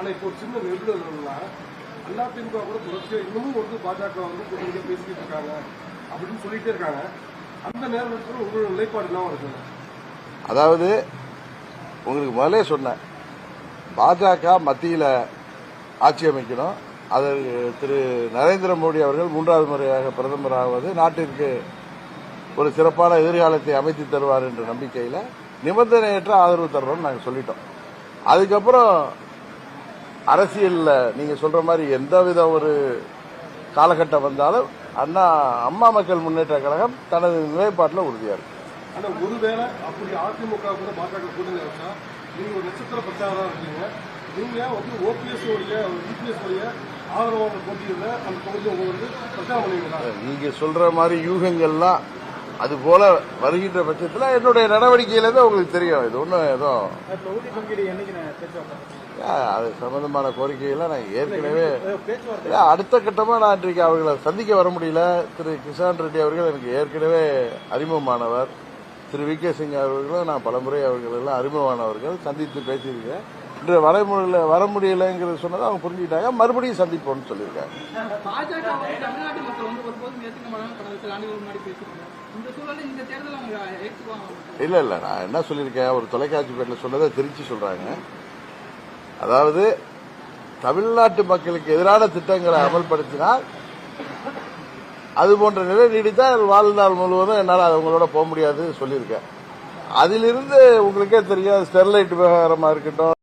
ஆனா இப்போ ஒரு சின்ன நெருடல் என்னன்னா திமுக கூட தொடர்ச்சியா இன்னமும் வந்து பாஜக வந்து கூட்டணியில பேசிக்கிட்டு இருக்காங்க அப்படின்னு சொல்லிட்டே இருக்காங்க. அந்த நேரத்தில் உங்களோட நிலைப்பாடு என்ன இருக்கு அதாவது உங்களுக்கு முதலே சொன்னேன் பாஜக மத்தியில் ஆட்சி அமைக்கணும். அதற்கு திரு நரேந்திர மோடி அவர்கள் மூன்றாவது முறையாக பிரதமர் ஆவது நாட்டிற்கு ஒரு சிறப்பான எதிர்காலத்தை அமைத்து தருவார் என்ற நம்பிக்கையில் நிபந்தனையற்ற ஆதரவு தர்றோம்னு நாங்கள் சொல்லிட்டோம். அதுக்கப்புறம் அரசியலில் நீங்கள் சொல்ற மாதிரி எந்தவித ஒரு காலகட்டம் வந்தாலும் அண்ணா அம்மா மக்கள் முன்னேற்ற கழகம் தனது நிலைப்பாட்டில் உறுதியாக இருக்கு. ஆனா ஒருவேளை அப்படி அதிமுக கூட பாஜக கூட்டணி வச்சா நீங்க ஒரு நட்சத்திர பிரச்சாரம் இருக்கீங்க. நீங்க வந்து ஓபிஎஸ் உடைய யூபிஎஸ் உடைய ஆதரவாளர் போட்டியில அந்த தொகுதியை உங்க வந்து பிரச்சாரம் பண்ணுவீங்களா நீங்க சொல்ற மாதிரி யூகங்கள்லாம் அது போல வருகின்ற பட்சத்தில் என்னுடைய நடவடிக்கையில உங்களுக்கு தெரியும். இது ஒன்றும் எதுவும் அது சம்பந்தமான கோரிக்கையெல்லாம் நான் ஏற்கனவே அடுத்த கட்டமா நான் இன்றைக்கு அவர்களை சந்திக்க வர முடியல. திரு கிஷான் ரெட்டி அவர்கள் எனக்கு ஏற்கனவே அறிமுகமானவர். திரு வி கே சிங் அவர்களும் நான் பலமுறை அவர்கள் எல்லாம் அறிமுகமானவர்கள். சந்தித்து பேசியிருக்கேன் இன்று வரைமுறையில் வர முடியலைங்கிறது சொன்னதை அவங்க புரிஞ்சுக்கிட்டாங்க. மறுபடியும் சந்திப்போம்னு சொல்லியிருக்காங்க. ஒருபோதும் ஏற்றுக்க மாட்டாங்க கடந்த சில ஆண்டுகள் முன்னாடி பேசியிருக்காங்க இந்த சூழலில் இந்த தேர்தல் அவங்க ஏற்றுக்குவாங்க. இல்ல இல்ல நான் என்ன சொல்லியிருக்கேன்? ஒரு தொலைக்காட்சி பேட்டில் சொன்னதை திருச்சி சொல்றாங்க. அதாவது தமிழ்நாட்டு மக்களுக்கு எதிரான திட்டங்களை அமல்படுத்தினால் அது போன்ற நிலை நீடித்தால் வாழ்நாள் முழுவதும் என்னால் அவங்களோட போக முடியாது சொல்லியிருக்கேன். அதிலிருந்து உங்களுக்கே தெரியும் ஸ்டெர்லைட் விவகாரமா இருக்கட்டும்.